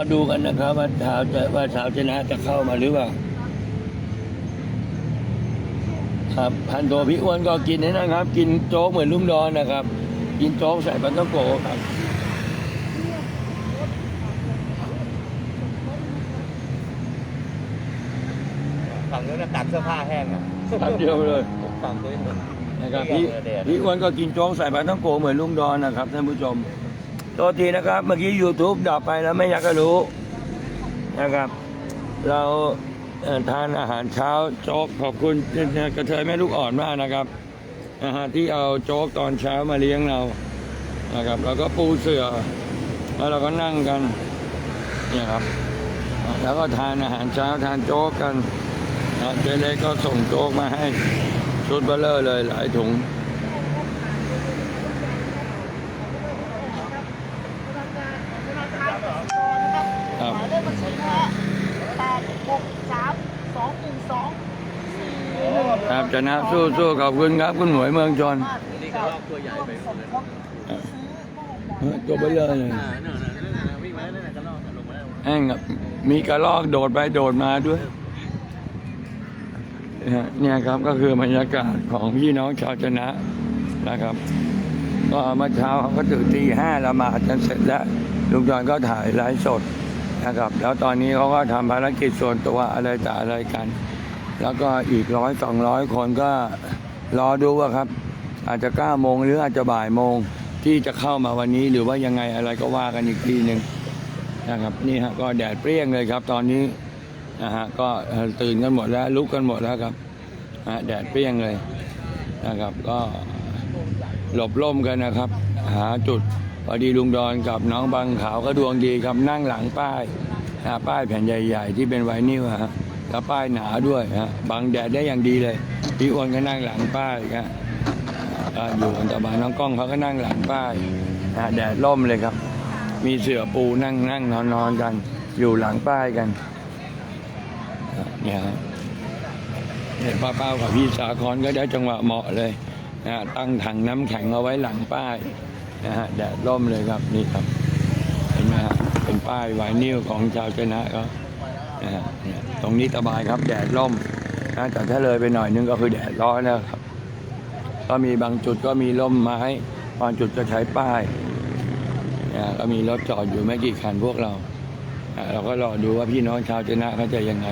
มาดูกันนะครับว่าชาวจะว่าชาวชนะจะเข้ามาหรือเปล่าครับพันโทพี่อ้วนก็กินนี่นะครับ กินโจ๊กเหมือนลุงดอนนะครับ กินโจ๊กใส่ปลาต้องโกครับฝั่งนู้นนะตัดเสื้อผ้าแห้งอะแป๊บเดียวเลยฝั่งนู้นนะครับพี่พี่อ้วนก็กินโจ๊กใส่ปลาต้องโกเหมือนลุงดอนนะครับท่านผู้ชม โทษทีนะครับเมื่อกี้ YouTube ดับไปแล้วไม่อยากจะรู้นะครับ เราทานอาหารเช้าโจ๊กขอบคุณกระเทยแม่ลูกอ่อนมากนะครับนะฮะที่เอาโจ๊กตอนเช้ามาเลี้ยงเรานะครับแล้วก็ปูเสือแล้วเราก็นั่งกันเนี่ยครับ แล้วก็ทานอาหารเช้าทานโจ๊กกันเจเล็กก็ส่งโจ๊กมาให้ชุดเบลเลอร์เลยหลายถุงครับ หมายเลขบัญชีนะฮะแปดหกสามสองหนึ่งสองสี่ห นึ่งครับชนะสู้สู้ขอบคุณครับ คุณหมวยเมืองชนห้าที่จะร่วมสมทบซื้อบ้านใดตัวเบลเลอร์เลยอ่านั่นน่ะนั่นน่ะวิ่งมาแล้วนั่นน่ะก็ลอกลงมาแล้วแห้งครับมีกระลอกโดดไปโดดมาด้วยเนี่ยครับก็คือบรรยากาศของพี่น้องชาวชนะนะครับ ก็เมื่อเช้าเขาก็ตื่นตีห้าละหมาดกันเสร็จแล้วลุงจอนก็ถ่ายไลฟ์สดนะครับ แล้วตอนนี้เขาก็ทำภารกิจส่วนตัวอะไรต่ออะไรกัน แล้วก็อีกร้อยสองร้อยคนก็รอดูว่าครับ อาจจะเก้าโมงหรืออาจจะบ่ายโมงที่จะเข้ามาวันนี้หรือว่ายังไงอะไรก็ว่ากันอีกทีหนึ่งนะครับนี่ฮะก็แดดเปรี้ยงเลยครับ ตอนนี้นะฮะก็ตื่นกันหมดแล้วลุกกันหมดแล้วครับฮะแดดเปรี้ยงเลยนะครับ ก็หลบร่มกันนะครับ หาจุดพอดีลุงดอนกับน้องบางขาวก็ดวงดีครับนั่งหลังป้ายป้ายแผ่นใหญ่ ๆ ที่เป็นไวนิลฮะ แล้วป้ายหนาด้วยฮะบังแดดได้อย่างดีเลย พี่อ้วนก็นั่งหลังป้ายฮะอยู่กันต่บานน้องกล้องเขาก็นั่งหลังป้ายนะแดดร่มเลยครับ มีเสื่อปูนั่งนั่งนอนนอนกัน อยู่หลังป้ายกันเนี่ยฮะเห็นป้าเป้ากับพี่สาคอนก็ได้จังหวะเหมาะเลยนะฮะตั้งถังน้ำแข็งเอาไว้หลังป้ายนะฮะแดดร่มเลยครับนี่ครับ เห็นไหมฮะเป็นป้ายไวนิลของชาวชนะเขานะฮะเนี่ย ตรงนี้สบายครับ แดดร่มนะแต่ถ้าเลยไปหน่อยนึงก็คือแดดร้อนแล้วครับ ก็มีบางจุดก็มีร่มไม้บางจุดก็ใช้ป้ายนะก็มีรถจอดอยู่ไม่กี่คันพวกเราอะเราก็รอดูว่าพี่น้องชาวชนะเขาจะยังไง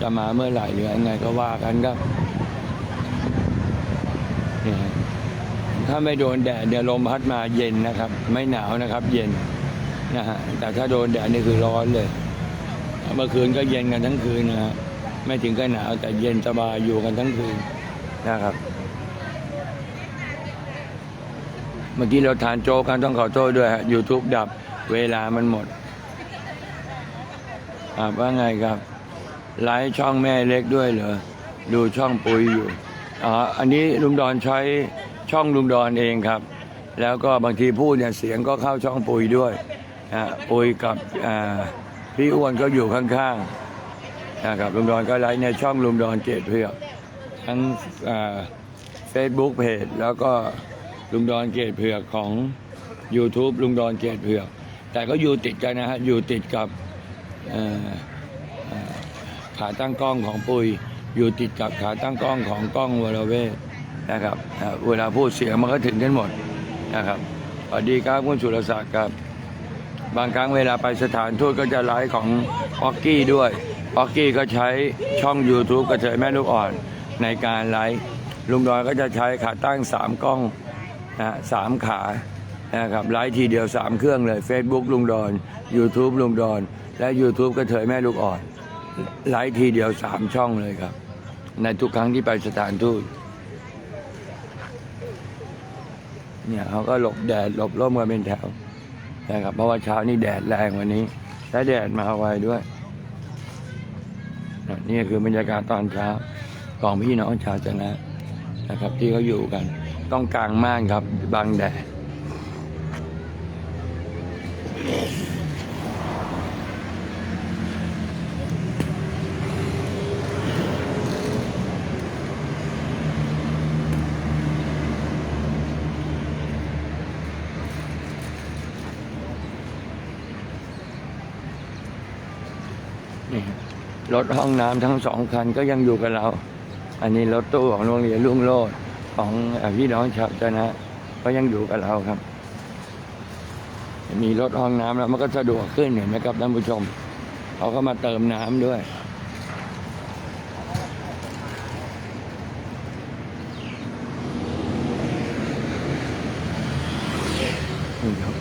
จะมาเมื่อไหร่หรือยังไงก็ว่ากันครับนี่ฮะถ้าไม่โดนแดดเดี๋ยวลมพัดมาเย็นนะครับ ไม่หนาวนะครับ เย็นนะฮะแต่ถ้าโดนแดดนี่คือร้อนเลย เมื่อคืนก็เย็นกันทั้งคืนนะฮะไม่ถึงกับหนาวแต่เย็นสบายอยู่กันทั้งคืนนะครับ เมื่อกี้เราทานโจ๊กกันต้องขอโทษด้วยฮะยูทูบดับเวลามันหมดอ่าว่าไงครับไลฟ์ช่องแม่เล็กด้วยเหรอดูช่องปุยอยู่อ๋ออันนี้ลุงดอนใช้ช่องลุงดอนเองครับ แล้วก็บางทีพูดเนี่ยเสียงก็เข้าช่องปุยด้วยอ่าปุยกับอ่า พี่อ้วนก็อยู่ข้างๆนะครับลุงดอนก็ไลฟ์ในช่องลุงดอนเจดเพื่อกทั้งเฟซบุ๊กเพจแล้วก็ลุงดอนเกตเผือกของ YouTube ลุงดอนเกตเผือก แต่ก็อยู่ติดกันนะฮะอยู่ติดกับขาตั้งกล้องของปุยอยู่ติดกับขาตั้งกล้องของกล้องวรเวทนะครับเวลาพูดเสียงมันก็ถึงกันหมดนะครับสวัสดีครับคุณสุรศักดิ์ครับ บางครั้งเวลาไปสถานทูตก็จะไลฟ์ของออกกี้ด้วยออกกี้ก็ใช้ช่อง YouTube กระเทยแม่ลูกอ่อนในการไลฟ์ลุงดอนก็จะใช้ขาตั้งสามกล้องนะสามขานะครับไลฟ์ทีเดียวสามเครื่องเลย Facebook ลุงดอน YouTube ลุงดอน และ YouTube ก็เถยแม่ลูกอ่อนไลฟ์ทีเดียวสามช่องเลยครับ ในทุกครั้งที่ไปสถานทูตเนี่ยเขาก็หลบแดดหลบร่มกันเป็นแถว นะครับ เพราะว่าเช้านี้แดดแรงวันนี้และแดดมาไวด้วยนี่คือบรรยากาศตอนเช้าของพี่น้องชาวชนะนะครับ ที่เขาอยู่กัน ต้องกลางม่านครับบังแดด รถห้องน้ำทั้งสองคันก็ยังอยู่กับเรา อันนี้รถตู้ของโรงเรียนรุ่งโรจน์ของพี่น้องชาวจนะ ก็ยังอยู่กับเราครับ มีรถห้องน้ำแล้วมันก็สะดวกขึ้นเห็นไหมครับท่านผู้ชมเขาก็มาเติมน้ำด้วย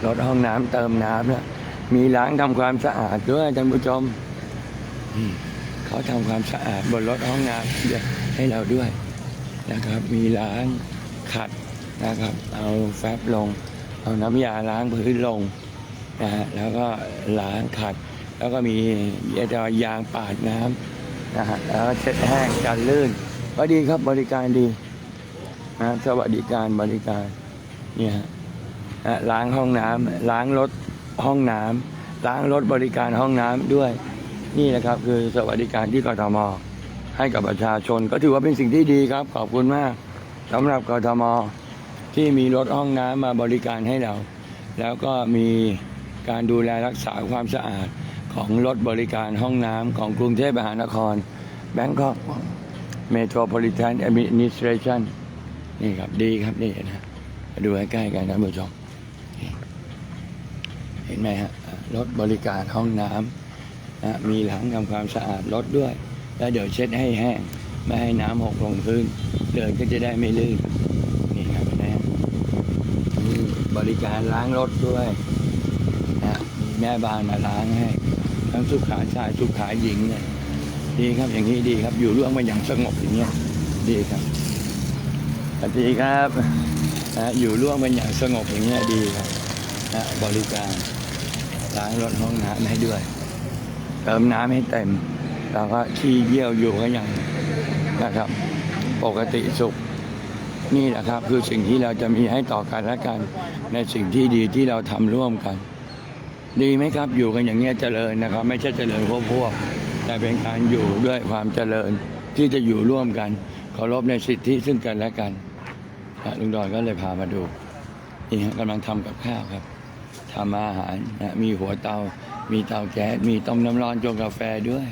รถห้องน้ำเติมน้ำเนี่ยมีล้างทำความสะอาดด้วยท่านผู้ชมอืม เขาทำความสะอาดบนรถห้องน้ำให้เราด้วยนะครับ มีล้างขัดนะครับ เอาแฟบลง เอาน้ำยาล้างพื้นลงนะฮะแล้วก็ล้างขัด แล้วก็มียางปาดน้ำนะฮะแล้วก็เช็ดแห้งกันลื่นก็ดีครับบริการดีนะสวัสดิการบริการเนี่ยฮะล้างห้องน้ำล้างรถห้องน้ำล้างรถบริการห้องน้ำด้วย นี่นะครับคือสวัสดิการที่กทมให้กับประชาชน ก็ถือว่าเป็นสิ่งที่ดีครับ ขอบคุณมากสำหรับกทมที่มีรถห้องน้ำมาบริการให้เรา แล้วก็มีการดูแลรักษาความสะอาดของรถบริการห้องน้ำของกรุงเทพมหานคร Bangkok Metropolitan Administration นี่ครับดีครับนี่นะดูใใกล้ๆกันนะผู้ชม เห็นไหมฮะรถบริการห้องน้ำ นะมีหลังทำความสะอาดรถด้วย แล้วเดี๋ยวเช็ดให้แห้ง ไม่ให้น้ำหกลงพื้น เดินก็จะได้ไม่ลื่น นี่ครับนะมีบริการล้างรถด้วยนะมีแม่บ้านมาล้างให้ ทั้งสุขาชายสุขาหญิงเลยดีครับอย่างนี้ดีครับ อยู่ร่วมกันอย่างสงบอย่างเงี้ยดีครับสวัสดีครับนะอยู่ร่วมกันอย่างสงบอย่างเงี้ยดีครับนะบริการล้างรถห้องน้ำให้ด้วย เติมน้ำให้เต็มแล้วก็ขี้เยี่ยวอยู่ก็ยังนะครับ ปกติสุข นี่แหละครับ คือสิ่งที่เราจะมีให้ต่อกันและกัน ในสิ่งที่ดีที่เราทำร่วมกัน ดีไหมครับอยู่กันอย่างเงี้ยเจริญนะครับ ไม่ใช่เจริญพวกพวกแต่เป็นการอยู่ด้วยความเจริญที่จะอยู่ร่วมกันเคารพในสิทธิซึ่งกันและกันอะลุงดอนก็เลยพามาดูนี่ฮะกำลังทำกับข้าวครับทำอาหารนะมีหัวเตา มีเตาแก๊สมีต้มน้ำร้อนจงกาแฟด้วย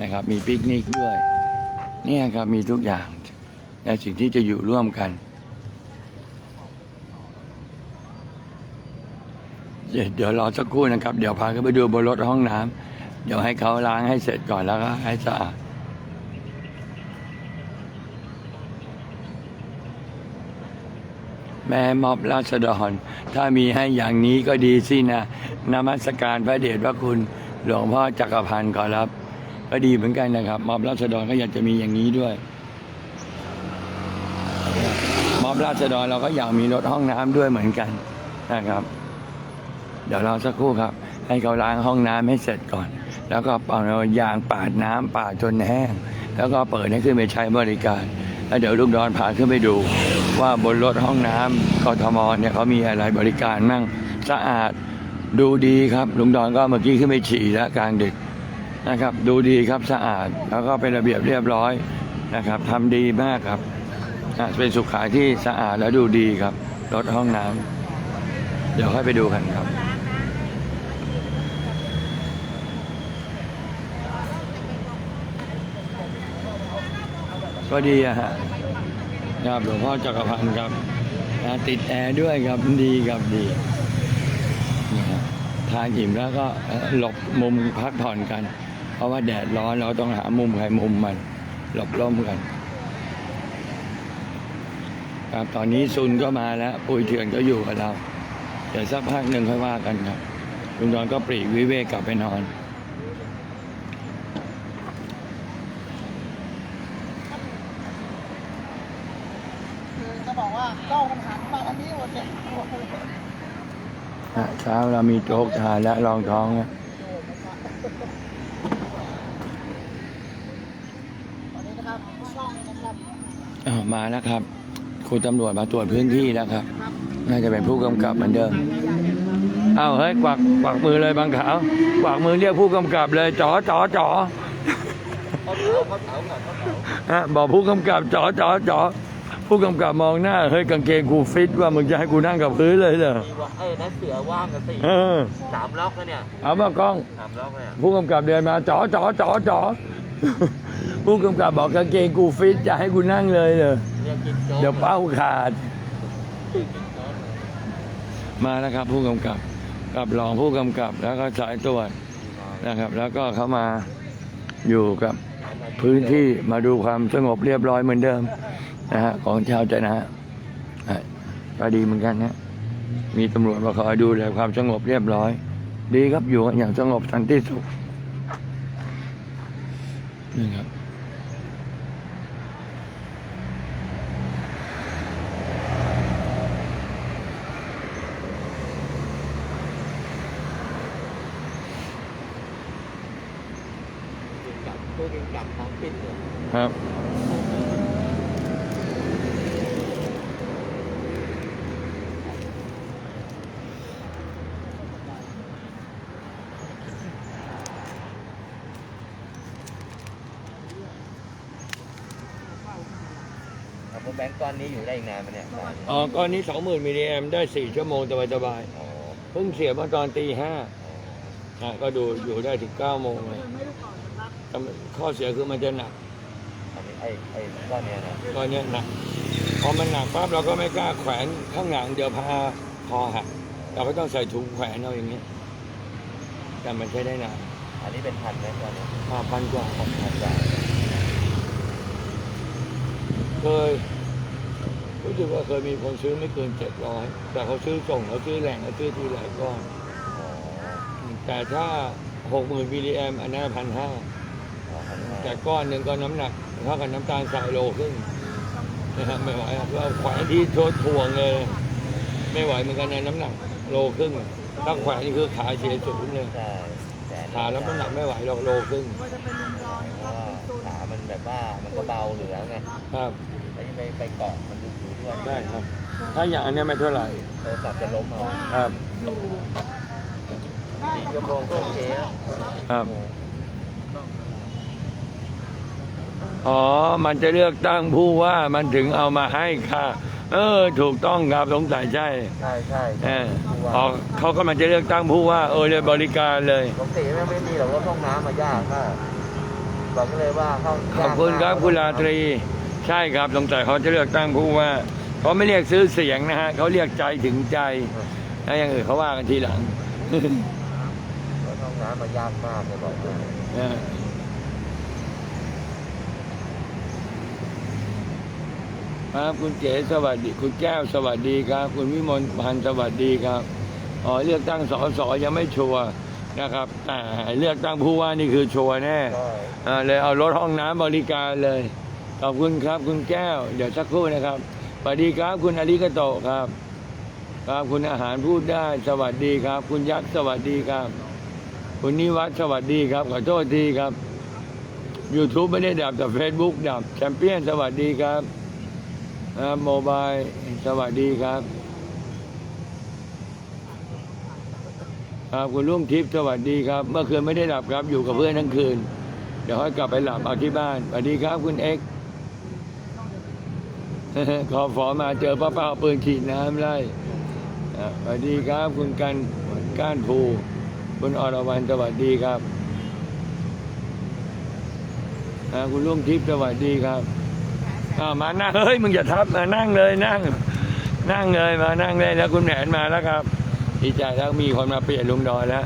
นะครับ มีปิกนิกด้วยเนี่ยครับมีทุกอย่างในสิ่งที่จะอยู่ร่วมกันเดี๋ยวเดี๋ยวรอสักครู่นะครับ เดี๋ยวพาเขาไปดูบนรถห้องน้ำเดี๋ยวให้เขาล้างให้เสร็จก่อนแล้วก็ให้สะอาด แม่มอบราษฎร ถ้ามีให้อย่างนี้ก็ดีสินะนมัสการพระเดชพระคุณหลวงพ่อจักรพันธ์ขอรับ ก็ดีเหมือนกันนะครับ มอบราษฎรก็อยากจะมีอย่างนี้ด้วย มอบราษฎรเราก็อยากมีรถห้องน้ำด้วยเหมือนกันนะครับ เดี๋ยวรอสักครู่ครับ ให้เขาล้างห้องน้ำให้เสร็จก่อน แล้วก็เอายางปาดน้ำปาดจนแห้ง แล้วก็เปิดให้ขึ้นไปใช้บริการ แล้วเดี๋ยวลุงดอนพาขึ้นไปดู ว่าบนรถห้องน้ำกทมเนี่ยเขามีอะไรบริการมั่งสะอาดดูดีครับลุงดอนก็เมื่อกี้ขึ้นไปฉี่แล้วกลางดึกนะครับ ดูดีครับสะอาด แล้วก็เป็นระเบียบเรียบร้อยนะครับทำดีมากครับเป็นสุขาที่สะอาดและดูดีครับรถห้องน้ำเดี๋ยวค่อยไปดูกันครับก็ดีอะฮะ ครับหลวงพ่อจักรพันธ์ครับติดแอร์ด้วยครับดีครับดีทานอิ่มแล้วก็หลบมุมพักผ่อนกัน เพราะว่าแดดร้อนเราต้องหามุมใครมุมมัน หลบร่มกัน ครับตอนนี้ซุนก็มาแล้วปุยเถื่อนก็อยู่กับเรา เดี๋ยวสักพักหนึ่งค่อยว่ากันครับลุงดอนก็ปรีกวิเวกกลับไปนอน คือจะบอ ก้ามันหันมาทางนี้หมดเลยเช้าเรามีโจ๊กทานและรองท้องนะตอนนี้นะครับช่องนะครับอ้าวมาแล้วครับ คุณตำรวจมาตรวจพื้นที่แล้วครับ น่าจะเป็นผู้กำกับเหมือนเดิมอ้าวเฮ้ยกวักกวักมือเลยบางขาวกวักมือเรียกผู้กำกับเลยจ๋อจ๋อจ๋อเขาเผาเขาเผาก่อฮะบอกผู้กำกับจ๋อจ๋อจ๋อ ผู้กำกับมองหน้า เฮ้ยกางเกงกูฟิตว่ามึงจะให้กูนั่งกับพื้นเลยเหรอมีว่าเอ้ยนั่นเสือว่างกันสี่เออสามล็อกนะเนี่ยเอามากล้อง สามล็อกเนี่ยผู้กำกับเดินมาจ๋อจ๋อจ๋อจ๋อผู้กำกับบอกกางเกงกูฟิตจะให้กูนั่งเลยเหรอเรียกกินโจ๊กเดี๋ยวเป้าขาดกินโจ๊กเลยมาแล้วครับผู้กำกับกับรองผู้กำกับแล้วก็สายตรวจนะครับ แล้วก็เขามาอยู่กับพื้นที่มาดูความสงบเรียบร้อยเหมือนเดิม นะฮะของชาวจะนะฮะอะก็ดีเหมือนกันนะมีตำรวจมาคอยดูแลความสงบเรียบร้อย ดีครับอยู่กันอย่างสงบสันติสุขนี่ครับกินกับผู้กินกับท้องปิดเลยครับ เอาพวก แบงก์ก้อนนี้อยู่ได้อีกนานไหมเนี่ยนานอ๋อก้อนนี้สองหมื่นมิลลิแอมได้สี่ชั่วโมงสบายอ๋อๆเพิ่งเสียเมื่อตอนตีห้าอะก็ดูอยู่ได้ถึงเก้าโมงเลยแต่มันข้อเสียคือมันจะหนักอันนี้ไอ้ไอ้ก้อนเนี้ยนะตอนเนี้ยหนักพอมันหนักปั๊บเราก็ไม่กล้าแขวนข้างหลังเดี๋ยวพาคอหักเราก็ต้องใส่ถุงแขวนเอาอย่างเงี้ยแต่มันใช้ได้นานอันนี้เป็นพันไหมก้อนเนี้ยห้าพันกว่าครับพันกว่าเคย รู้สึกว่าเคยมีคนซื้อไม่เกินเจ็ดร้อยแต่เขาซื้อส่งเขาซื้อแหล่งเขาซื้อทีหลายก้อนอ๋อแต่ถ้าหกหมื่นมิลลิแอมอันนั้นพันห้าอ๋อพันห้าแต่ก้อนหนึ่งก็น้ำหนักเท่ากับน้ำตาลทรายโลครึ่งนะครับไม่ไหวครับเราแขวนที่โทษถ่วงเลย ไม่ไหวเหมือนกันนะน้ำหนักโลครึ่งถ้าแขวนนี่คือขาเสียศูนย์เลยใช่แต่อันนี้ขาแล้วน้ำหนักไม่ไหวหรอกโลครึ่งก็จะเป็นลุงรอนเพครัราะบว่าขามันแบบว่ามันก็เบาเหลือไงครับแล้วยังไปไปเกาะมันดูอยู่ด้วย ได้ครับ ถ้าอย่างอันเนี้ยไม่เท่าไหร่โทรศัพท์จะล้มเอาครับอยู่ได้สี่ชั่วโมงก็โอเคแล้วครับ อ๋อ มันจะเลือกตั้งผู้ว่ามันถึงเอามาให้ค่ะ เออ ถูกต้องครับสงสัยใช่ใช่ใช่เอออ๋อเขาก็มันจะเลือกตั้งผู้ว่า เออเลยบริการเลย ปกติไม่ไม่มีหรอกว่าห้องน้ำมายากมากเราก็เลยว่าห้องขอบคุณครับคุณราตรี ใช่ครับสงสัยเขาจะเลือกตั้งผู้ว่า เขาไม่เรียกซื้อเสียงนะฮะเขาเรียกใจถึงใจแล้วอย่างอื่นเขาว่ากันทีหลังห้องน้ำมายากมากเลยบอกเลยเออครับคุณเก๋สวัสดี คุณแก้วสวัสดีครับ คุณวิมลพันธ์สวัสดีครับอ๋อเลือกตั้งสสยังไม่ชัวร์นะครับแต่เลือกตั้งผู้ว่านี่คือชัวร์แน่ก็อ่าเลยเอารถห้องน้ำบริการเลย ขอบคุณครับ คุณแก้ว เดี๋ยวสักครู่นะครับส วัสดีครับคุณอาริกโตครับ ครับคุณอาหารพูดได้ สวัสดีครับ คุณยักษ์สวัสดีครับ คุณนิวัฒน์สวัสดีครับขอโทษทีครับ YouTube ไม่ได้ดับแต่ Facebook ดับแชมเปี้ยนสวัสดีครับครับโมบายสวัสดีครับครับคุณลุงทิพย์สวัสดีครับ เมื่อคืนไม่ได้หลับครับอยู่กับเพื่อนทั้งคืน เดี๋ยวให้กลับไปหลับเอาที่บ้านสวัสดีครับคุณเอ็กซ์ ขอฝอมาเจอป้าเป้าปืนฉีดน้ำไล่สวัสดีครับ คุณกันก้านภูคุณอรวรรณสวัสดีครับคุณลุงทิพย์สวัสดีครับามานั่งเฮ้ยมึงอย่าทับมานั่งเลยนั่ง นั่งเลยมานั่งเลยแล้วคุณแผนมาแล้วครับดีใจแล้วมีคนมาเปลี่ยนลุงดอยแล้ว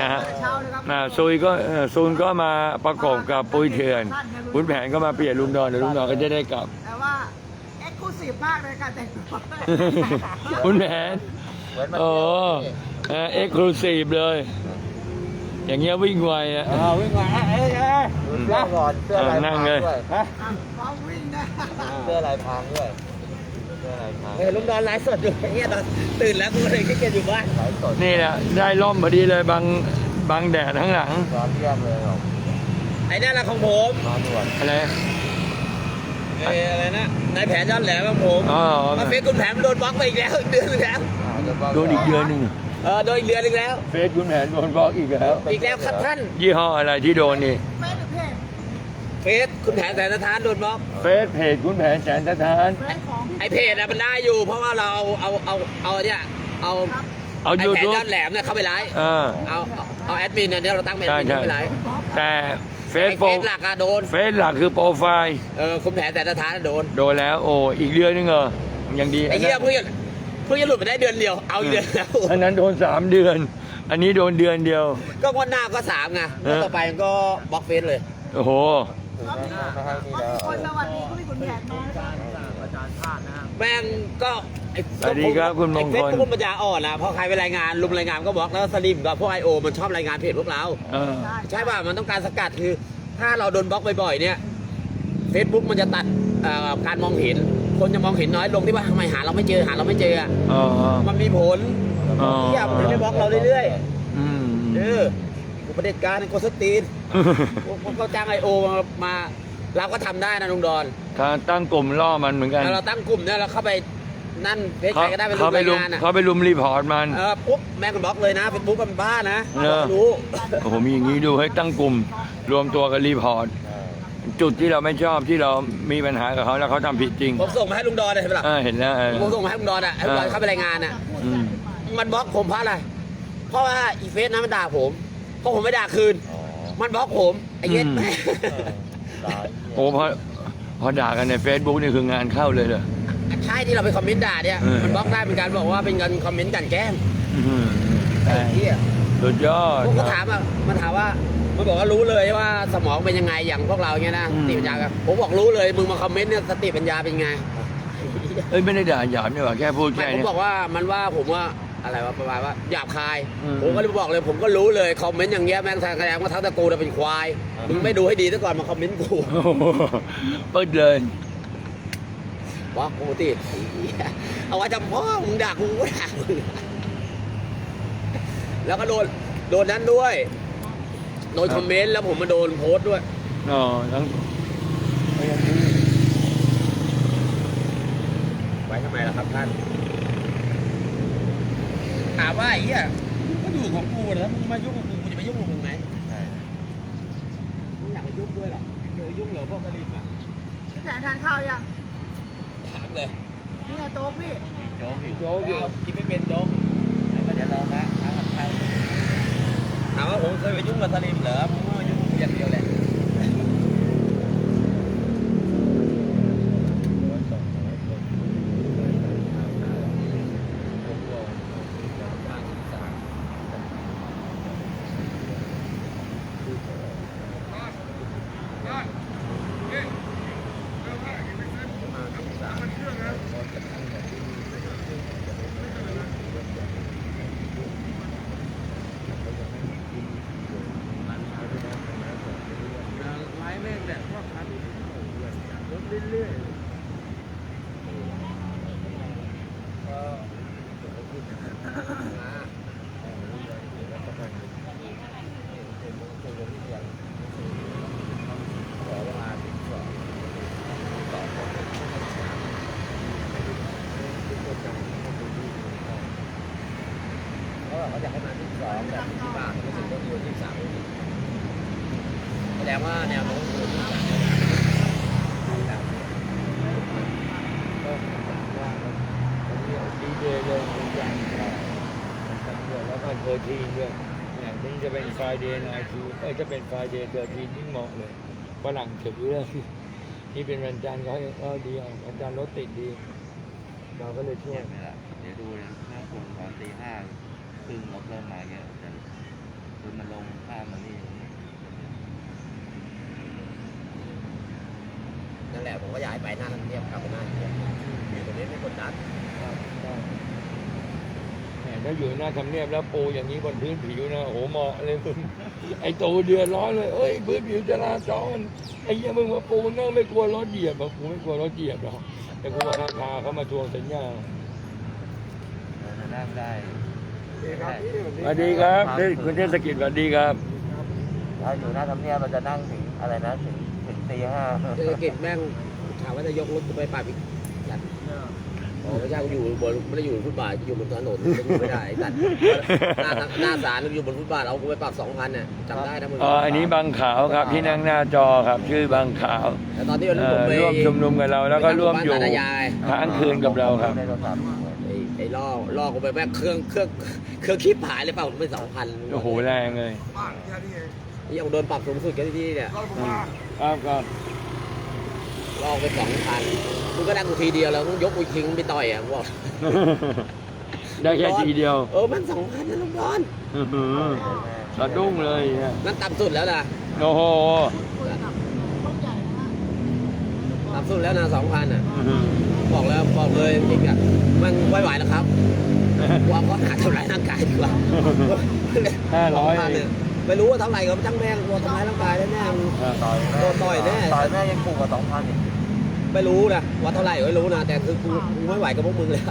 นะฮะเช้าซุยก็ซุนก็มาประกบกับปุ้ยเถื่อน คุณแผนก็มาเปลี่ยนลุงดอนเดี๋ยวลุงดอนก็จะได้กลับ ซ์คลูซีฟมากเลยการแต่งตัวคุณแผนเหมือนมันโอ้เอ็กซ์คลูซีฟเลย อย่างเงี้ยวิ่งไวอะอ่าวิ่งมาเอ้ยเอ้ยดูเสื้อก่อนเสื้อลายนั่พรางงเลยด้วยอะพร้อมวิ่งนะเสื้อลายพรางด้วยเสื้อลายพรางเฮ้ยลุงดอนไลฟ์สดอยู่อย่างเงี้ยตอนตื่นแล้วกูเลยขี้เกียจอยู่บ้านสายสดนี่แหละได้ล่มพอดีเลยบังบังแดดข้างหลังร้อนเยี่ยมเลยบอกไอ้นั่นแหละของผมมาด่วนอะไร ไอ้อะไรนะนายแผนย้อนแหลมของผมอ๋อมาเฟซคุณแผนโดนบล็อกไปอีกแล้วเดือนหนึงแล้วอ่าเดี๋ยวก็โดนอีกเดือนหนึ่งเออโดนอีกเดือนหนึงแล้ว เฟซคุณแผนโดนบล็อกอีกแล้วอีกแล้วครับท่านยี่ห้ออะไรที่โดนนี่เฟซหรือเพจเฟซคุณแผนแสนสถานโดนบล็อก เฟซเพจคุณแผนแสนสถานเฟซของไอเพจอะมันได้อยู่ เพราะว่าเราเอาเอาเอาเอาเนี่ยเอาเอาไอยูแผนทูบยอดแหลมเนี่ยเข้าไปไลฟ์เออเอาเอาเอาแอดมินเนี่ยเราตั้งเป็นแอใช่ดมินใช่เข้าไปไลฟ์แต่ เฟไอซเฟโปรซหลักอะโดน เฟซหลักคือโปรไฟล์ เออคุณแผนแสนสถานอะโดน โดนแล้วโอ้อีกเดือนนึงเหรอยังดีไอ้เหี้ยเพิ่งจะเพิ่งจะหลุดไปได้เดือนเดียว เอาอีกเดือนแล้ว อันนั้นโดนสามเดือน อันนี้โดนเดือนเดียว ก็งวันหน้าก็สามไงแล้วต่อไปมันก็บล็อกเฟซเลย โอ้โหถึงไม่ไม่ให้นี่แล้วคนสวัสดีคุณพี่คุณแผนมานะครับแม่งก็ไอ้ สวัสดีครับคุณมงคล ไอ้เฟซพวกปัญญาอ่อนนะพอใครไปรายงานลุมรายงานก็บล็อกแล้วสลิมกับพวกไอโอมันชอบรายงานเพจพวกเรา เออ ใช่ป่ะ มันต้องการสกัดคือ ถ้าเราโดนบล็อกบ่อยๆเนี่ย Facebook มันจะตัดเอ่อการมองเห็น คนจะมองเห็นน้อยลงที่ว่าทำไมหาเราไม่เจอหาเราไม่เจออะอ๋อมันมีผลอ๋อที่ยมันถึงได้บล็อกเราเรื่อยอืมๆเอออุปเดตการในโกสตีนพวกเขาจ้างไอโอมามาเราก็ทำได้นะลุงดอน การตั้งกลุ่มล่อมันเหมือนกัน แล้วเราตั้งกลุ่มเนี่ยเราเข้าไป นั่นเพจเขาใครก็ได้ไปรุเขามไปรายลุมงานอะเขาไปลุมรีพอร์ตมัน เออปุ๊บแม่งก็บล็อกเลยนะเฟซบุ๊กมันบ้านะเออ รู้ โอ้โหมีอย่างนี้ดูให้ตั้งกลุ่ม รวมตัวกันรีพอร์ต จุดที่เราไม่ชอบที่เรามีปัญหากับเขาแล้วเขาทำผิดจริงผมส่งมาให้ลุงดอนเลยเห็นไหมล่ะเออเห็นแล้วเออ ผมส่งมาให้ลุงดอนอะให้ลุงดอนเข้าไปรายงานอะ อืมมันบล็อกผมเพราะอะไร เพราะว่าอีเฟสนั้นมันด่าผมเพราะผมไม่ด่าคืนอ๋อมันบล็อกผมไอ้เย็ดอืมแม่ตายโอ้พอพอด่ากันใน Facebook นี่คืองานเข้าเลยเหรอ ใช่ที่เราไปคอมเมนต์ด่าเนี่ย เออ มันบล็อกได้เป็นการบอกว่าเป็นการคอมเมนต์กลันแกล้งอืมไอ้เหี้ยสุดยอด พวกก็ถามอะมันถามว่ามันบอกว่ารู้เลยว่าสมองเป็นยังไงอย่างพวกเราเงี้ยนะอืสม ติปัญญาครับผมบอกรู้เลยมึงมาคอมเมนต์เนี่ยสติปัญญาเป็นไงเอ้ยไม่ได้ด่าหยาบนี่หว่าแค่พูดไม่แค่ผมเนี้ย บอกว่ามันว่าผมว่าอะไรวะประมาณว่าหยาบคาย อืม ผมก็เลยบอกเลย ผมก็รู้เลยคอมเมนต์อย่างเงี้ยแม่งแสดงว่าทั้งตระกูลน่ะเป็นควายมึงไม่ดูให้ดีซะก่อนมาคอมเมนต์กู โอ้โหเปิดเลย บล็อกกูติดเอาไว้จำพ่อมึงด่ากูกูด่ามึงแล้วก็โดนโดนนั้นด้วย โดนคอมเมนต์แล้วผมมาโดนโพสต์ด้วยอ๋อทั้งไว้ทำไมล่ะครับท่านถามว่าไอ้เหี้ยก็อยู่ของกูนะมึงมายุ่งกับกูกูจะไปยุ่งกับมึงไหมใช่มึงอยากไปยุ่งด้วยเหรอเคยยุ่งเหรอพวกกะลิมอะพี่แผนทานข้าวยัง ถามเลย นี่ไง โต๊ะพี่โจ๊กอยู่โจ๊กอยู่กินไม่เป็นโจ๊กแล้วก็เดี๋ยวลองนะทางกับข้าวถามว่าผมเคยไปยุ่งกับสลิมเหรอผมก็มายุ่งกับกูอย่างเดียวแหละ ไม้แม่งแบบพวกคันรถเรื่อยๆเขาบอกเขาอยากให้มาที่สอง แบบที่บ้านไม่ใช่ต้นอยู่ที่สามแสดงว่าแนวโน้มคือที่สามดีเจเลยทุกอย่างมันทำด้วยแล้วก็เทอร์ทีด้วยอย่างนี้จะเป็นไฟเดย์ไนทูเอ้ยจะเป็นไฟเดย์เทอทีนยิ่เหมาะเลยฝรั่งถือเลยนี่เป็นวันจันทร์เขาเออดีอะวันจันทร์รถติดดี เราก็เลยช่วยเที่ละเดี๋ยวดูนะห้าคุณตอนตีห้า ครึ่งรถเริ่มมาเงี้ยแต่คือมันลงข้ามมานี่นั่นแหละผมก็อยากให้ไปหน้าทำเนียบกลับไปหน้าทำเนียบอยู่ตรงนี้ไม่กดดันครับได้แหมถ้าอยู่หน้าทำเนียบแล้วปูอย่างนี้บนพื้นผิวนะโอ้โหเหมาะเลยมึงไอ้ตูเดือดร้อนเลยเอ้ยพื้นผิวจราจรไอ้เหี้ยมึงมาปูนั่งไม่กลัวรถเหยียบหรอกกูไม่กลัวรถเหยียบหรอกแต่กูว่าพาเขามาทวงสัญญาเราจะนั่งได้ สวัสดีครับนี่คุณเทศกิจสวัสดีครับถ้าอยู่หน้าทำเนียบเราจะนั่งถึงอะไรนะถึงถึงตีห้าเศรษฐกิจแม่งถามว่าจะยกรถกูไปป่าพิจัดอ๋อไม่ใช่กูอยู่บนไม่ได้อยู่บนฟุตบาทกูอยู่บนถนนกูอยู่ไม่ได้ไอ้สัตว์หน้าหน้าศาลกูอยู่บนฟุตบาทเอากูไปปรับสองพันเนี่ยจำได้นะมึงอ๋ออันนี้บางขาวครับที่นั่งหน้าจอครับ ชื่อบางขาวแต่ตอนที่เอ่ผมอไปร่วมชุมนุมกับเรา แล้วก็ร่วมอยู่ไปทำบ้านตายายค้างคืนกับเราครับ ล่อล่อกูไปแม่งเครื่องเครื่องเครื่องคลิปหายเลยเปล่าผมไปสองพันโอ้โหแรงเลยนี่ยังโดนปรับสูงสุดกันที่เนี่ยอืมครับครับล่อไปสองพันมึงก็ได้กูทีเดียวแล้วมึงยกกูทิ้งไปต่อยอะกูบอกได้แค่ทีเดียวเออมันสองพันนะลูกบอลอื้อหือสะดุ้งเลยเนี่ยนั่นต่ำสุดแล้วนะโอ้โหต่ำสุดแล้วนะสองพันอะอื้อหือ บอกแล้วบอกเลยจริงๆอะมันไม่ไหวแล้วครับว่าข้อหาทำร้ายร่างกายดีกว่าห้าร้อย2,000เนี่ยไม่รู้ว่าเท่าไหร่ก็จังแม่งกลัวทำร้ายร่างกายแน่ๆต่อยแม่โดนต่อยแน่ต่อยแม่ยังถูกกว่าสองพันอีกไม่รู้นะว่าเท่าไหร่ไม่รู้นะแต่คือกูกูไม่ไหวกับพวกมึงแล้ว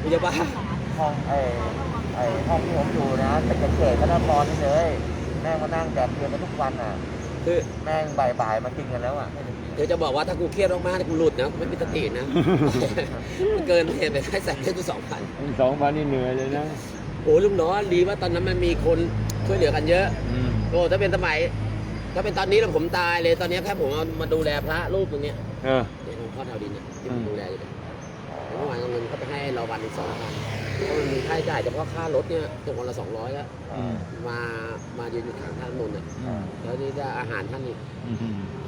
กูจะบ้าห้องไอ้ไอ้ห้องที่ผมอยู่นะแต่จะเขตพระนครนี่เลยแม่งมานั่งแดกเบียร์กันทุกวันอะคือแม่งบ่ายๆมากินกันแล้วอะ เดี๋ยวจะบอกว่าถ้ากูเครียดมากๆเนี่ยกูหลุดนะกูไม่มีสตินะ มันเกินเหตุไปให้ใส่เล่นกูสองพันสองพันนี่เหนื่อยเลยนะโอ้ลุงน้อยดีว่าตอนนั้นมันมีคนช่วยเหลือกันเยอะอืมโอ้ถ้าเป็นสมัยถ้าเป็นตอนนี้แล้วผมตายเลยตอนนี้แค่ผมเอามาดูแลพระรูปตรงเนี้ยเออ เดี๋ยวหลวงพ่อเทาดินเนี่ยที่ผอืมมดูแลอยู่เนี่ยเมื่อวานเอาเงินเขาไปให้เราวันหนึ่งสองพันเพราะมันมีค่าใช้จ่ายเฉพาะค่ารถเนี่ยตกวันละสองร้อยแล้วอืมมามายืนอยู่ข้างท่านนนท์เนี่ยอืมแล้วนี่ได้อาหารท่านอีก อืมเนี่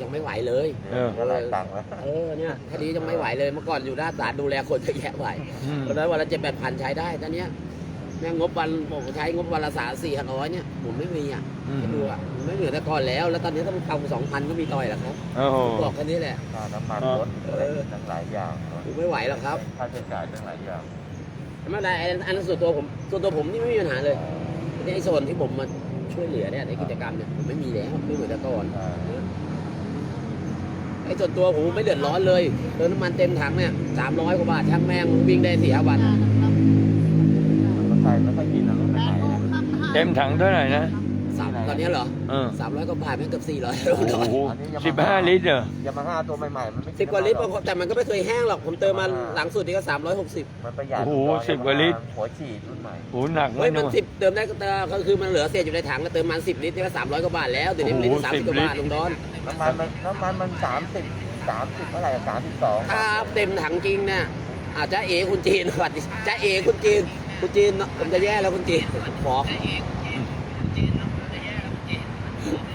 ยยังไม่ไหวเลย เออ ก็หลายตังค์แล้ว เออเนี่ยแค่นี้ยังไม่ไหวเลยเมื่อก่อนอยู่ด้านศาลดูแลคนเยอะแยะไหวอืม ตอนนั้นวันละเจ็ดแปดพันใช้ได้ตอนเนี้ยแม่งงบวันผมใช้งบวันละสามสี่ห้าร้อยเนี่ยผมไม่มีอะอืม ให้ดูอะมันไม่เหมือนแต่ก่อนแล้ว แล้วตอนนี้ถ้ามันทำสองพันก็มีต่อยแล้วครับโอ้โห บอกแค่นี้แหละ ค่าน้ำมันรถเออตั้งหลายอย่างเนอะผมไม่ไหวแล้วครับค่าใช้จ่ายตั้งหลายอย่างไม่เป็นไรไอ้อันนั้นส่วนตัวผมส่วนตัวผมนี่ไม่มีปัญหาเลยในโซนที่ผมมาช่วยเหลือเนี่ยในกิจกรรมเนี่ยผมไม่มีแล้วไม่เหมือนแต่ก่อน อ่าไอ้ส่วนตัวผมไม่เดือดร้อนเลยเติมน้ำมันเต็มถังเนี่ยสามร้อยกว่าบาทช่างแม่งวิ่งได้สี่ห้าวันรถไฟไม่ค่อยกินนะรถไฟไหนนะเต็มถังเท่าไหร่นะสาม ตอนนี้เหรอเออสามร้อยกว่าบาทแม่งเกือบสี่ร้อยโอ้โหสิบห้าลิตรเหรอยามาฮ่าตัวใหม่ๆมันไม่สิบกว่าลิตรน้ำมันหอแต่มันก็ไม่เคยแห้งหรอกผมเติมมาหลังสุดนี่ก็สามร้อยหกสิบมันประหยัดโอ้โหสิบกว่าลิตรหัวฉีดรุ่นใหม่โหหนักเฮ้ยนะมันเนาะสิบเติมได้ก็เติมก็คือมันเหลือเศษอยู่ในถังก็เติมมันสิบลิตรนี่ก็สามร้อยกว่าบาทแล้วเดี๋ยวนี้มันลิตรโอ้โหสามสิบกว่า10บาทลุงดอน น้ำมันมันน้ำมันมันสามสิบสามสิบเท่าไหร่สามสิบสองถ้าเต็มถังจริงเนี่ยอาจจะเอคุณจีนสวัสดีจะเอคุณจีนคุณจีนผมจะแย่แล้วคุณจีนฟ้อ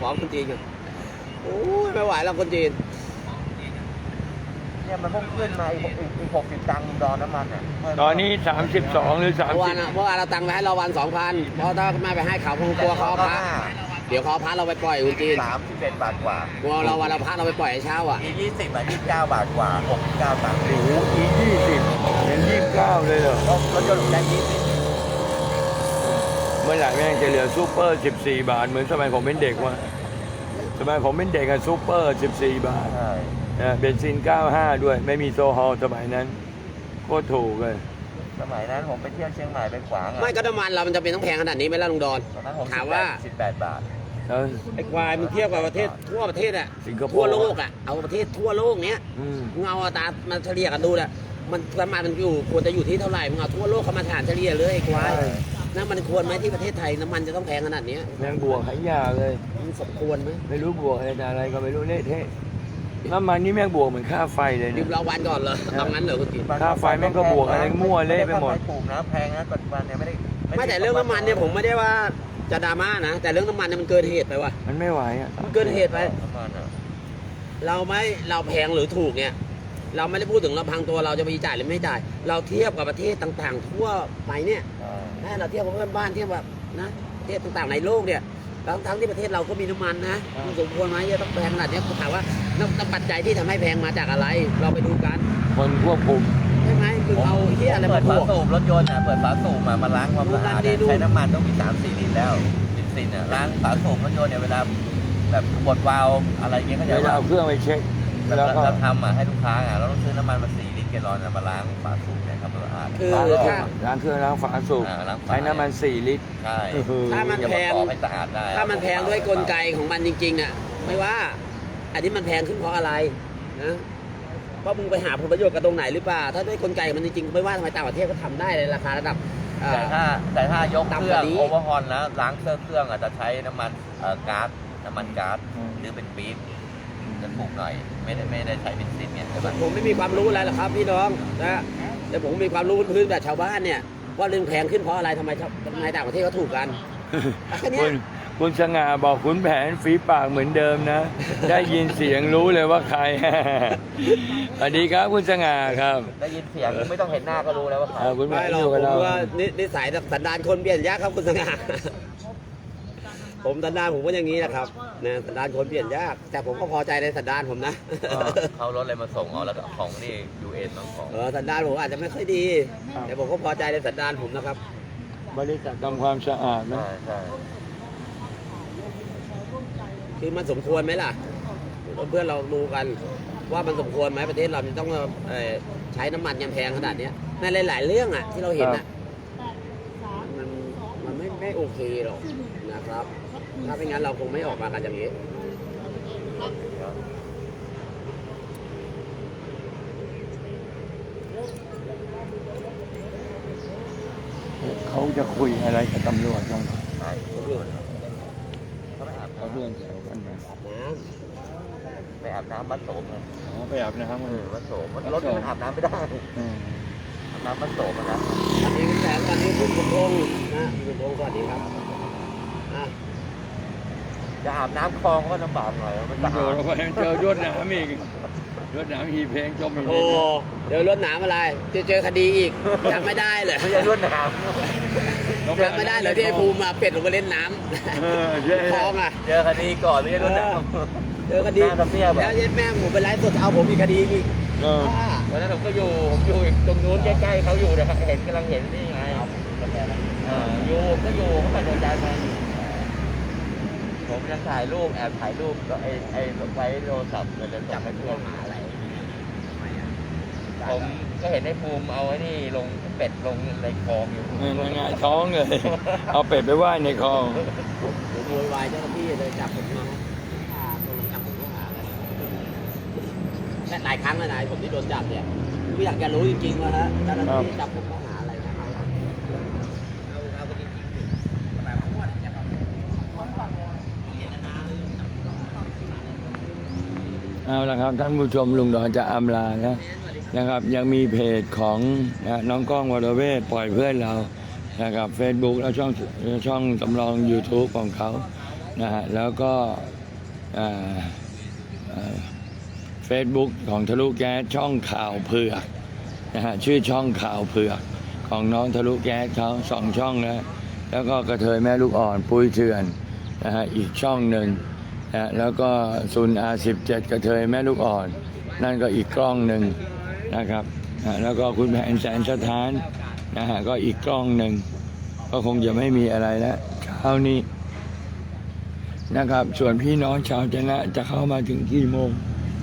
งฟ้องคุณจีนกันโอ้ยไม่ไหวแล้วคุณจีนเนี่ยมันเพิ่งขึ้นมาอีกอีกอีกหกสิบตังค์ดอนน้ำมันอะตอนนี้สามสิบสองหรือสามเมื่อวาสินบอะเมื่อวานเราตังค์ไปให้เราวันสองพันเพราะถ้าไม่ไปให้เขาคงกลัวเขาเอาพระเดี๋ยวเขาเอาพระเราไปปล่อยคุณจีนสามสิบเอ็ดบาทกว่ากลัวเราวันเราพระเราไปปล่อยให้เช่าอะ อียี่สิบอะยี่สิบเก้าบาทกว่าหกสิบเก้าตังค์โอ้โหอียี่สิบเป็นยี่สิบเก้าเลยเหรอรถรถยนต์ผมได้ยี่สิบเมื่อไหร่แม่งจะเหลือซูเปอร์สิบสี่บาท เหมือนสมัยผมเป็นเด็กวะ สมัยผมเป็นเด็กอะซูเปอร์สิบสี่บาทใช่นะเบนซินเก้าห้าด้วย ไม่มีโซฮอลสมัยนั้นโคตรถูกเลย สมัยนั้นผมไปเที่ยวเชียงใหม่ไปขวางอะไม่ก็น้ำมันเรามันจะเป็นต้องแพงขนาดนี้ไหมล่ะลุงดอน ตอนนั้นผมถามว่า สิบแปดบาท แล้ว ไอ้ควายมันเทียบกับประเทศทั่วประเทศอะสิงคโปร์ ทั่วโลกอะเอาประเทศทั่วโลกเนี้ยอืมมึงเอาอัตรามาเฉลี่ยกันดูแหละมันน้ำมันมันอยู่ควรจะอยู่ที่เท่าไหร่มึงเอาทั่วโลกเข้ามาฐานเฉลี่ยเลยไอ้ควาย น้ำมันควรไหมที่ประเทศไทยน้ำมันจะต้องแพงขนาดเนี้ยแม่งบวกขายยาเลย มันสมควรไหมไม่รู้บวกอะไรต่ออะไรก็ไม่รู้เละเทะน้ำมันนี่แม่งบวกเหมือนค่าไฟเลยยืนะมเราวันก่อนเหรอเอางั้นเหรอคุณจีนค่าไฟแม่งก็บวกอะไรมั่วเละไปหมดค่าฟถูกนะแพงนะปัจจุบันเนี่ยไม่ได้ไม่แต่เรื่องน้ำมันเนี่ยผมไม่ได้ว่าจะดราม่านะ แต่เรื่องน้ำมันเนี่ยมันเกินเหตุไปว่ะมันไม่ไหวอะมันเกินเหตุไป น้ำมันอะเราไม่เราแพงหรือถูกเนี่ย เราไม่ได้พูดถึงเราพังตัวเราจะไปจ่ายหรือไม่จ่าย เราเทียบกับประเทศต่างๆ ทั่วไปเนี่ยใช่ ถ้าเราเทียบกับเพื่อนบ้านเทียบแบบนะประเทศต่างๆในโลกเนี่ยทั้งทั้งที่ประเทศเราก็มีน้ำมันนะมันสมควรไหมจะต้องแพงขนาดเนี้ยผมถามว่าน้ำน้ำปัจจัยที่ทำให้แพงมาจากอะไร เราไปดูกันคนควบคุมใช่ไหมคือเอาที่อะไรเปิมาดบฝาวกสูบรถยนต์อะเปิดฝาสูบมามาล้างความสะอาดดูอะดูใช้น้ำมันต้องมีสามสี่ลิตรแล้วลิตรสินอะล้างฝาสูบรถยนต์เนี่ยเวลาแบบปวดวาล์วอะไรเงี้ยก็เดี๋จะยวเราเอาเครื่องไปเช็คเราแล้วก็เราทำอะให้ลูกค้าอะเราต้องซื้อน้ำมันมาสี่ลิตรแกลลอนอะมาล้างฝาสูบเนี่ยทำ ความสะอาดคือล้างรอบถ้า ล้างเครื่องล้างฝาสูบอ่าล้างฝา ใช้น้ำมันสี่ลิตรใช่อื้อหือถ้ามัน จะแพประงกอบให้สะอาดได้ถ้ามันแพงด้วยกลไกของมันจริงๆเนี่ยไม่ว่า อันนี้มันแพงขึ้นเพราะอะไรนะเพราะมึงไปหาผลประโยชน์กับตรงไหนหรือเปล่า ถ้าได้กลไกมันจริงๆไม่ว่าทำไมต่างประเทศก็ทำได้ในราคาระดับเอ่อแต่ถ้าแต่ถ้ายกต่ำเคกรื่อว่างนี้ โอเวอร์ฮอนนะล้างเครื่องเครื่องอาจจะใช้น้ำมันเอ่อก๊าซน้ำมันก๊าซอืมหรือเป็นปี๊บจะถูกหน่อย ไม่ได้ไม่ได้ใช้เบนซินเนี่ยใช่ไหมผมไม่มีความรู้อะไรหรอกครับพี่น้องนะ แต่ผมมีความรู้พื้นๆแบบชาวบ้านเนี่ยว่าเรื่องแพงขึ้นเพราะอะไรทำไมชาวทำไมต่างประเทศเขาถูกกันแค่เนี้คุยณคุณสง่าบอกขุนแผนฝีปากเหมือนเดิมนะ ได้ยินเสียงรู้เลยว่าใคร สวัสดีครับคุณสง่าครับได้ยินเสียงไม่ต้องเห็นหน้าก็รู้แล้วว่าใครเอ่อคุณแผไม่นหรออกยู่ผกับมเราว่านินิสัยสันดานคนเปลี่ยนยากครับคุณสง่า ผมสันดานผมก็อย่างนี้แหละครับนะสันดานคนเปลี่ยนยาก แต่ผมก็พอใจในสันดานผมนะเขารถอะไรมาส่งอ๋อแล้วก็ของนี่ยูเอ็นมั้งของ เออสันดานผมอาจจะไม่ค่อยดี แต่ผมก็พอใจในสันดานผมนะครับบริษัททำความสะอาดนะ ใช่ใช่คือมันสมควรไหมล่ะ เพื่อนเราดูกันว่ามันสมควรไหมประเทศเราจะต้องเอ่อใช้น้ำมันยังแพงขนาดเนี้ยในหลาย ๆ เรื่องอะที่เราเห็นอะมันมันไม่ไม่โอเคหรอกนะครับ ถ้าไม่งั้นเราคงไม่ออกมากันอย่างนี้เขาจะคุยอะไรกับตำรวจบ้างใช่เขาไปอาบเขาน้ำเรื่องแถวกันนะไปอาบน้ำบ้านโสมเลยอ๋อไปอาบน้ำเอกันอบ้านโสมรถมันอาบน้ำไม่ได้อืมอาบน้ำบ้านโสมอะนะอันนี้คุณแสงอันนี้คุณบุญพงษ์นะคุณบุญพงษ์สวัสดีครับอะ จะอาบน้ำคลองก็ลำบากหน่อยมันสะเจอาอดไปเจอรวดหนามอีกรวดหนามฮีเพลงจมอีกโอ้เดี๋ยวรถหนามอะไร จะเจอคดีอีกจำไม่ได้เลยไม่ใช่รวดหนามจำไม่ได้เลยที่ไอ้ภูมิมาเป็ดลงไปเล่นน้เออใช่ำคลองอะ เจอคดีก่อนไม่ใช่รวดหนาม เจอคดีหน้าทำเนียบอะ แล้วยัดแม่งผมไปไลฟ์สดเอาผมอีกคดีอีกเออบ้าวันนั้นผมก็อยู่ผมอยู่ตรงนู้นใกล้ๆเขาอยู่นะเห็นกำลังเห็นนี่ไงเอออยู่ก็อยู่เขาไปโดนใจมา ผมยังถ่ายรูปแอบถ่ายรูปก็ไอ้ไอ้ไว้โทรศัพท์เลยจับให้เพื่อนมาอะไร ผมก็เห็นไอ้ภูมิเอาไอ้นี่ลงเป็ดลงในคลองอยู่เออนั่นไงท้องเลย เอาเป็ดไปว่ายในคลอง ผมโวยวายเจ้าหน้าที่เลยจับผมมาฆ่าคนจับผมข้อหาอะไรและหลายครั้งแล้วนะผมที่โดนจับเนี่ยผมอยากจะรู้จริงๆว่าฮะเจ้าหน้าที่จับผมข้อหาอะไรนะเอาเอาไปจริงๆแบบว่าเนี่ยครับ เอาละครับท่านผู้ชมลุงดอนจะอำลานะนะครับ ยังมีเพจของนะน้องก้องวรเวทปล่อยเพื่อนเรานะครับ Facebook แล้วช่องช่องสำรอง YouTube ของเขานะฮะแล้วก็เฟซบุ๊กของทะลุแก๊สช่องข่าวเผือกนะฮะชื่อช่องข่าวเผือกของน้องทะลุแก๊สเขาสองช่องนะแล้วก็กระเทยแม่ลูกอ่อนปุ้ยเถื่อนนะฮะอีกช่องหนึ่ง นะแล้วก็ศูนย์ R17 กระเทยแม่ลูกอ่อน นั่นก็อีกกล้องหนึ่งนะครับแล้วก็คุณแผนแสนสถานนะฮะก็อีกกล้องหนึ่งก็คงจะไม่มีอะไรแล้วเช้านี้นะครับ ส่วนพี่น้องชาวจนะจะเข้ามาถึงกี่โมง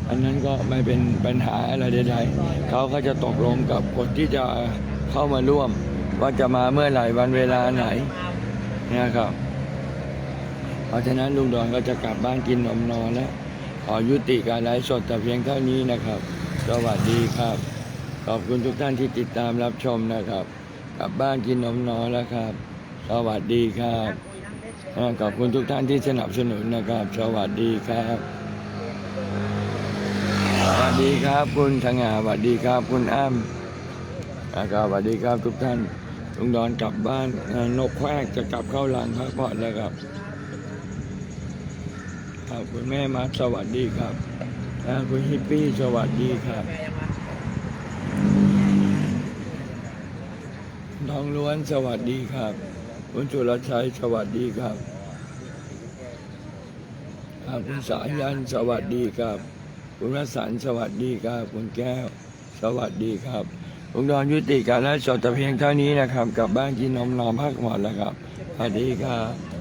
อันนั้นก็ไม่เป็นปัญหาอะไรใดๆเขาก็จะตกลงกับคนที่จะเข้ามาร่วม ว่าจะมาเมื่อไหร่วันเวลาไหนนะครับ เพราะฉะนั้นลุงดอนก็จะกลับบ้านกินนมนอนแล้วขอยุติการไลฟ์สดแต่เพียงเท่านี้นะครับ สวัสดีครับ ขอบคุณทุกท่านที่ติดตามรับชมนะครับ กลับบ้านกินนมนอนแล้วครับ สวัสดีครับขอบคุณทุกท่านที่สนับสนุนนะครับ สวัสดีครับ สวัสดีครับคุณสง่าสวัสดีครับ คุณอ้ำนะครับสวัสดีครับทุกท่านลุงดอนกลับบ้านนกแควกจะกลับเข้าหลังพักผ่อนแล้วครับ ครับคุณแม่มาสวัสดีครับคุณฮิปปี้สวัสดีครับน้องล้วนสวัสดีครับ คุณจุลชัยสวัสดีครับคุณสายันสวัสดีครับ คุณวสันต์สวัสดีครับ คุณแก้ว สวัสดีครับลุงดอนยุติการไลฟ์สดแต่เพียงเท่านี้นะครับกลับบ้านกินนมนอนพักผ่อนแล้วครับสวัสดีครับ